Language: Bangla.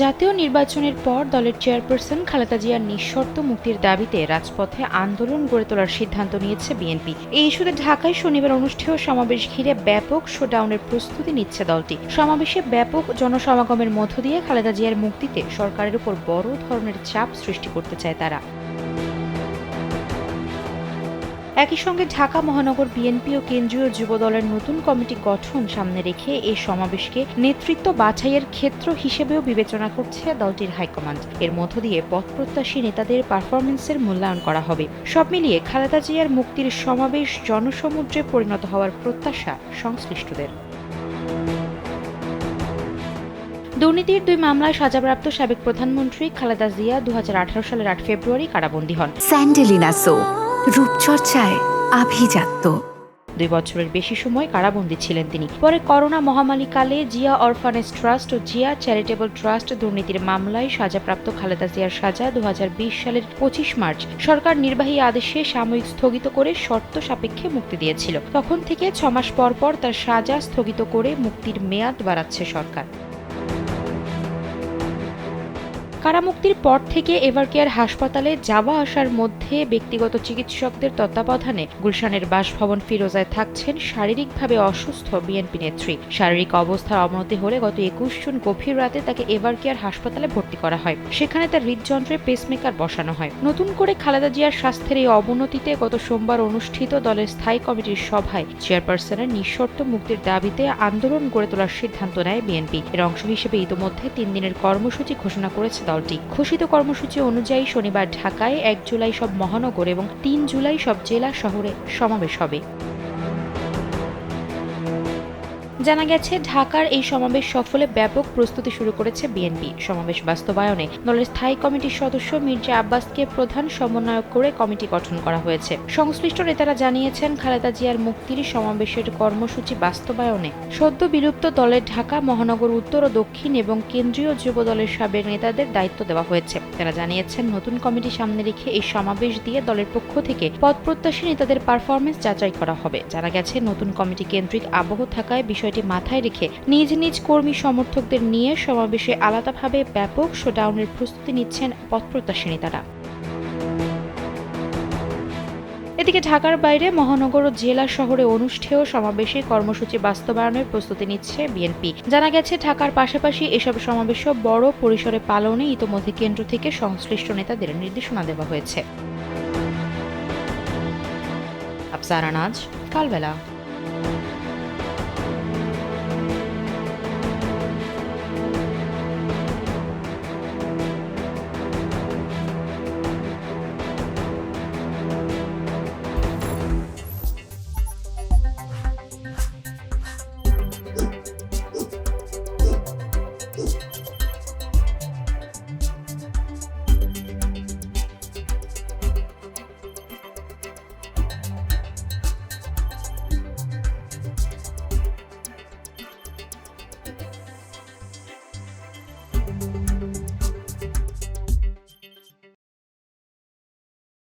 জাতীয় নির্বাচনের পর দলের চেয়ারপারসন খালেদা জিয়ার নিঃশর্ত মুক্তির দাবিতে রাজপথে আন্দোলন গড়ে তোলার সিদ্ধান্ত নিয়েছে বিএনপি। এই ইস্যুতে ঢাকায় শনিবার অনুষ্ঠেয় সমাবেশ ঘিরে ব্যাপক শোডাউনের প্রস্তুতি নিচ্ছে দলটি। সমাবেশে ব্যাপক জনসমাগমের মধ্য দিয়ে খালেদা জিয়ার মুক্তিতে সরকারের উপর বড় ধরনের চাপ সৃষ্টি করতে চায় তারা। একই সঙ্গে ঢাকা মহানগর বিএনপি ও কেন্দ্রীয় যুব দলের নতুন কমিটি গঠন সামনে রেখে এই সমাবেশকে নেতৃত্ব বাছাইয়ের ক্ষেত্র হিসেবেও বিবেচনা করছে দলটির হাইকমান্ড। এর মধ্য দিয়ে পথপ্রত্যাশী নেতাদের পারফরমেন্সের মূল্যায়ন করা হবে। সব মিলিয়ে খালেদা জিয়ার মুক্তির সমাবেশ জনসমুদ্রে পরিণত হওয়ার প্রত্যাশা সংশ্লিষ্টদের। দুর্নীতির দুই মামলায় সাজাপ্রাপ্ত সাবেক প্রধানমন্ত্রী খালেদা জিয়া দু হাজার আঠারো সালের আট ফেব্রুয়ারি কারাবন্দী হন। স্যান্ডেলিনা সো। রূপচর্চায় আভিজাত্য। দুই বছরের বেশি সময় কারাবন্দী ছিলেন তিনি। পরে করোনা মহামারীকালে জিয়া অরফানেজ ট্রাস্ট ও জিয়া চ্যারিটেবল ট্রাস্ট দুর্নীতির মামলায় সাজাপ্রাপ্ত খালেদা জিয়ার সাজা দু হাজার বিশ সালের পঁচিশ মার্চ সরকার নির্বাহী আদেশে সাময়িক স্থগিত করে শর্ত সাপেক্ষে মুক্তি দিয়েছিল। তখন থেকে ছমাস পর পর তার সাজা স্থগিত করে মুক্তির মেয়াদ বাড়াচ্ছে সরকার। কারামুক্তির পর থেকে এভারকেয়ার হাসপাতালে যাওয়া আসার মধ্যে ব্যক্তিগত চিকিৎসকদের তত্ত্বাবধানে গুলশানের বাসভবন ফিরোজায় থাকছেন শারীরিকভাবে অসুস্থ বিএনপি নেত্রী। শারীরিক অবস্থার অবনতি হলে গত একুশ জুন গভীর রাতে তাকে এভারকেয়ার হাসপাতালে ভর্তি করা হয়। সেখানে তার হৃদযন্ত্রে পেসমেকার বসানো হয়। নতুন করে খালেদা জিয়ার স্বাস্থ্যের এই অবনতিতে গত সোমবার অনুষ্ঠিত দলের স্থায়ী কমিটির সভায় চেয়ারপারসনের নিঃশর্ত মুক্তির দাবিতে আন্দোলন গড়ে তোলার সিদ্ধান্ত নেয় বিএনপি। এর অংশ হিসেবে ইতোমধ্যে তিন দিনের কর্মসূচি ঘোষণা করেছে দলটি ঘোষিত কর্মসূচি অনুযায়ী শনিবার ঢাকায় এক জুলাই সব মহানগর এবং তিন জুলাই সব জেলা শহরে সমাবেশ হবে। জানা গেছে, ঢাকার এই সমাবেশ সফলে ব্যাপক প্রস্তুতি শুরু করেছে বিএনপি। সমাবেশ বাস্তবায়নে দলের স্থায়ী কমিটির সদস্য মির্জা আব্বাসকে প্রধান সমন্বয়ক করে কমিটি গঠন করা হয়েছে। সংশ্লিষ্ট নেতারা জানিয়েছেন, খালেদা জিয়ার মুক্তির সমাবেশের কর্মসূচি বাস্তবায়নে সদ্য বিলুপ্ত দলের ঢাকা, মহানগর উত্তর ও দক্ষিণ এবং কেন্দ্রীয় যুব দলের সাবেক নেতাদের দায়িত্ব দেওয়া হয়েছে। তারা জানিয়েছেন, নতুন কমিটি সামনে রেখে এই সমাবেশ দিয়ে দলের পক্ষ থেকে পদপ্রত্যাশী নেতাদের পারফরমেন্স যাচাই করা হবে। জানা গেছে, নতুন কমিটি কেন্দ্রিক আবহ থাকায় বিষয়টি মাথায় রেখে নিজ নিজ কর্মী সমর্থকদের নিয়ে সমাবেশে আলাদাভাবে ব্যাপক শোডাউনের প্রস্তুতি নিচ্ছেন পদপ্রত্যাশী নেতারা এদিকে ঢাকার বাইরে মহানগর ও জেলা শহরে অনুষ্ঠেয় সমাবেশে কর্মসূচি বাস্তবায়নের প্রস্তুতি নিচ্ছে বিএনপি। জানা গেছে, ঢাকার পাশাপাশি এসব সমাবেশও বড় পরিসরে পালনে ইতোমধ্যে কেন্দ্র থেকে সংশ্লিষ্ট নেতাদের নির্দেশনা দেওয়া হয়েছে। আফসার আনাজ, কালবেলা।